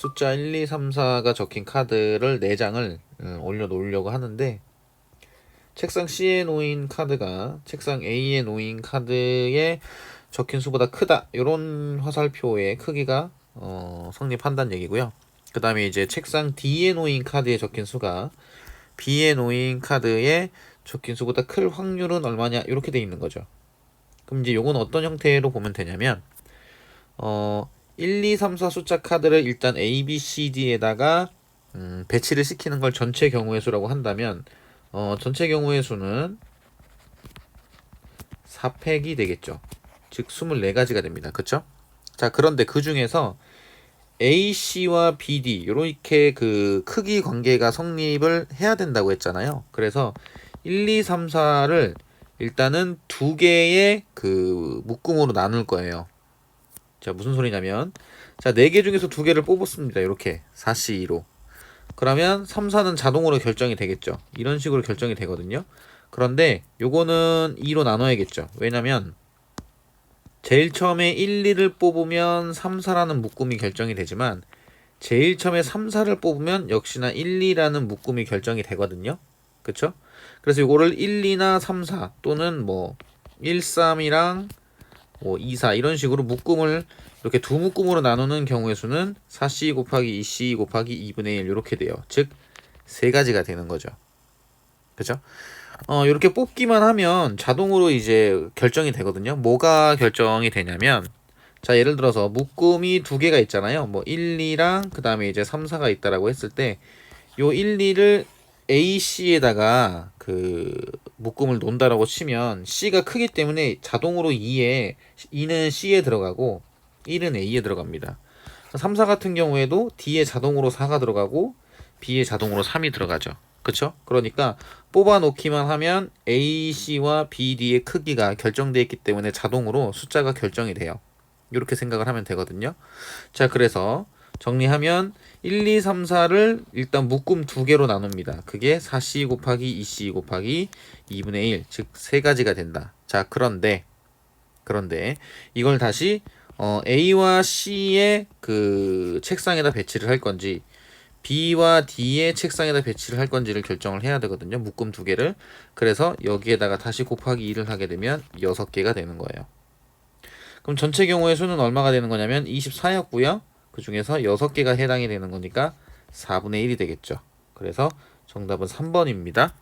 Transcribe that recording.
숫자 1, 2, 3, 4가 적힌 카드를 4장을 올려 놓으려고 하는데 책상 C에 놓인 카드가 책상 A에 놓인 카드에 적힌 수보다 크다 이런 화살표의 크기가 어, 성립한다는 얘기고요. 그 다음에 이제 책상 D에 놓인 카드에 적힌 수가 B에 놓인 카드에 적힌 수보다 클 확률은 얼마냐 이렇게 돼 있는 거죠. 그럼 이제 요건 어떤 형태로 보면 되냐면 어 1, 2, 3, 4 숫자 카드를 일단 A, B, C, D에다가 음, 배치를 시키는 걸 전체 경우의 수라고 한다면 어, 전체 경우의 수는 4팩이 되겠죠. 즉 24가지가 됩니다. 그쵸? 자, 그런데 그 중에서 A, C와 B, D 요렇게 그 크기 관계가 성립을 해야 된다고 했잖아요. 그래서 1, 2, 3, 4를 일단은 두 개의 그 묶음으로 나눌 거예요. 자, 무슨 소리냐면 자, 네 개 중에서 두 개를 뽑았습니다. 이렇게 4C2로. 그러면 3, 4는 자동으로 결정이 되겠죠. 이런 식으로 결정이 되거든요. 그런데 요거는 2로 나눠야겠죠. 왜냐면 제일 처음에 1, 2를 뽑으면 3, 4라는 묶음이 결정이 되지만 제일 처음에 3, 4를 뽑으면 역시나 1, 2라는 묶음이 결정이 되거든요. 그쵸? 그래서 요거를 1, 2나 3, 4 또는 뭐 1, 3이랑 뭐 2, 4 이런 식으로 묶음을 이렇게 두 묶음으로 나누는 경우의 수는 4C 곱하기 2C 곱하기 2분의 1 이렇게 돼요. 즉 세 가지가 되는 거죠. 그죠? 어, 이렇게 뽑기만 하면 자동으로 이제 결정이 되거든요. 뭐가 결정이 되냐면 자, 예를 들어서 묶음이 두 개가 있잖아요. 뭐 1, 2랑 그다음에 이제 3, 4가 있다라고 했을 때 요 1, 2를 A, C에다가 그 묶음을 놓는다라고 치면 C가 크기 때문에 자동으로 2에 2는 C에 들어가고 1은 A에 들어갑니다. 3, 4 같은 경우에도 D에 자동으로 4가 들어가고 B에 자동으로 3이 들어가죠. 그쵸? 그러니까 뽑아 놓기만 하면 A, C와 B, D의 크기가 결정되어 있기 때문에 자동으로 숫자가 결정이 돼요. 이렇게 생각을 하면 되거든요. 자, 그래서 정리하면 1, 2, 3, 4를 일단 묶음 두 개로 나눕니다. 그게 4C 곱하기 2C 곱하기 2분의 1, 즉 세 가지가 된다. 자, 그런데 그런데 이걸 다시 어, A와 C의 그 책상에다 배치를 할 건지 B와 D의 책상에다 배치를 할 건지를 결정을 해야 되거든요. 묶음 두 개를. 그래서 여기에다가 다시 곱하기 2를 하게 되면 6개가 되는 거예요. 그럼 전체 경우의 수는 얼마가 되는 거냐면 24였고요. 그 중에서 6개가 해당이 되는 거니까 4분의 1이 되겠죠. 그래서 정답은 3번입니다.